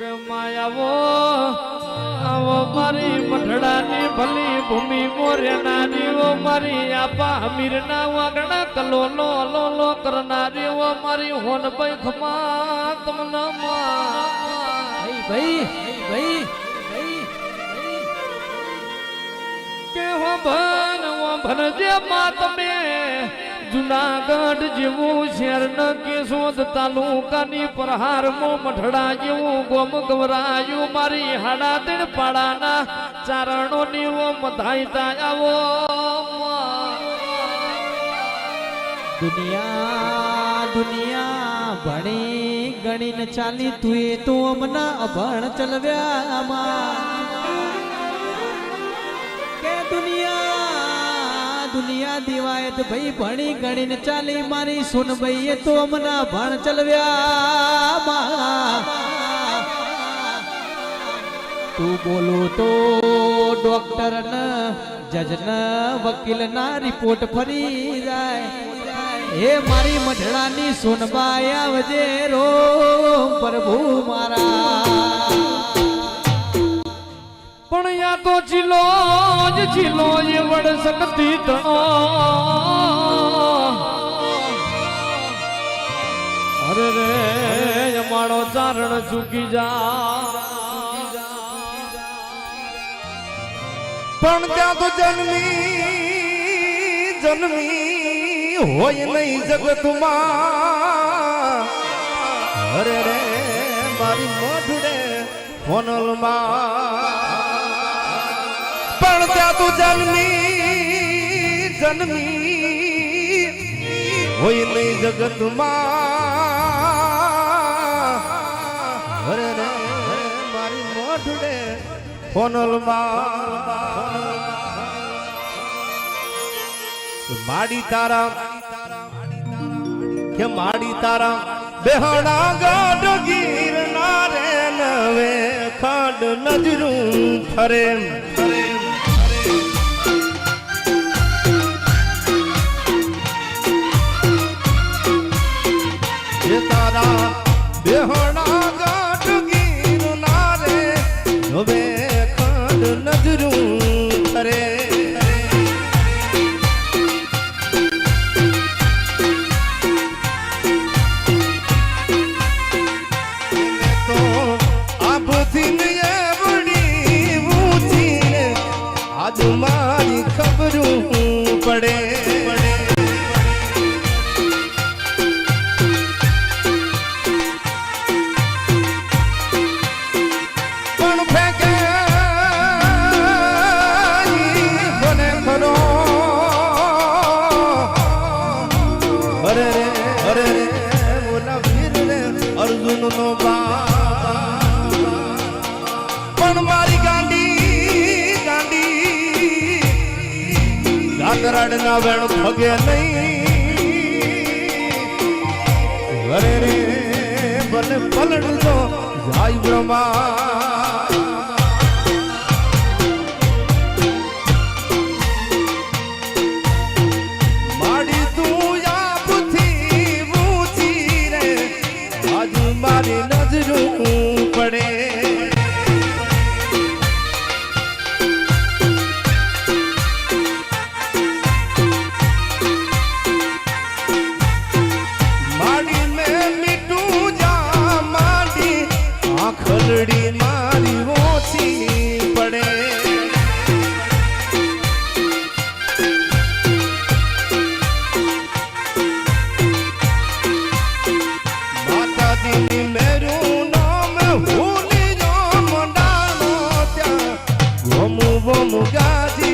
કે માયાવો આવો મારી મઠડાની ભલી ભૂમિ મોરેનારી ઓ મારી આપા હમીરના વાગણા કલોલો અલોલો કરનારી ઓ મારી હોનભાઈ ખમા તમને માં ભાઈ ભાઈ. ભાઈ કે હો ભન ઓ ભનજે મા તમે જુનાગઢ જેવું શહેર ન કેશોદ તાલુકાની પ્રહાર મો મઠડા જેવું ગોમ ગવરાયું મારી હાડા તેણ પાડાના ચારણો ની ઓ મધાઈ આવો દુનિયા દુનિયા ભણી ગણીને ચાલી તું એ તો અમના અભણ ચલવ્યામાં કે દુનિયા દુનિયા દિવાયત ભાઈ ભણી ગણીને ચાલી મારી સોનભાઈ એ તો અમના ભણ ચલવ્યા તું બોલો તો ડોક્ટર ન જજ ન વકીલ ના રિપોર્ટ ફરી જાય. હે મારી મઢડાની સોનબાઈ આવજે રો પ્રભુ મારા. પણ યા તો ચીલો જ ચીલો એ વડ શકતી અરે રે, અમારો ચારણ ચૂકી જા. પણ ત્યાં તો જન્મી જન્મી હોય નહીં જગતમાં. અરે રે, મારી મોઢડે હોનલમાં. ત્યાં તો જન્મી જન્મી હોય નહીં જગતમાં. અરે રે, મારી મોઢડે હોનલમાં માડી તારા, કે માડી તારા બેહણા ગાઢ ગીર રે નવે ખાડ નજરું ફરે. બેહણા ઝાડના વેણ ભગે નહીં. અરે રે, ભલે પલટતો જાય બ્રહ્મા. માડી તું રે. આજુ મારી નજરું પડે. મારી ઓછી પડે. માતાજી મેરું નામ ભૂલી જો મોડાનો ત્યાં ગમું ગમું ગાજી.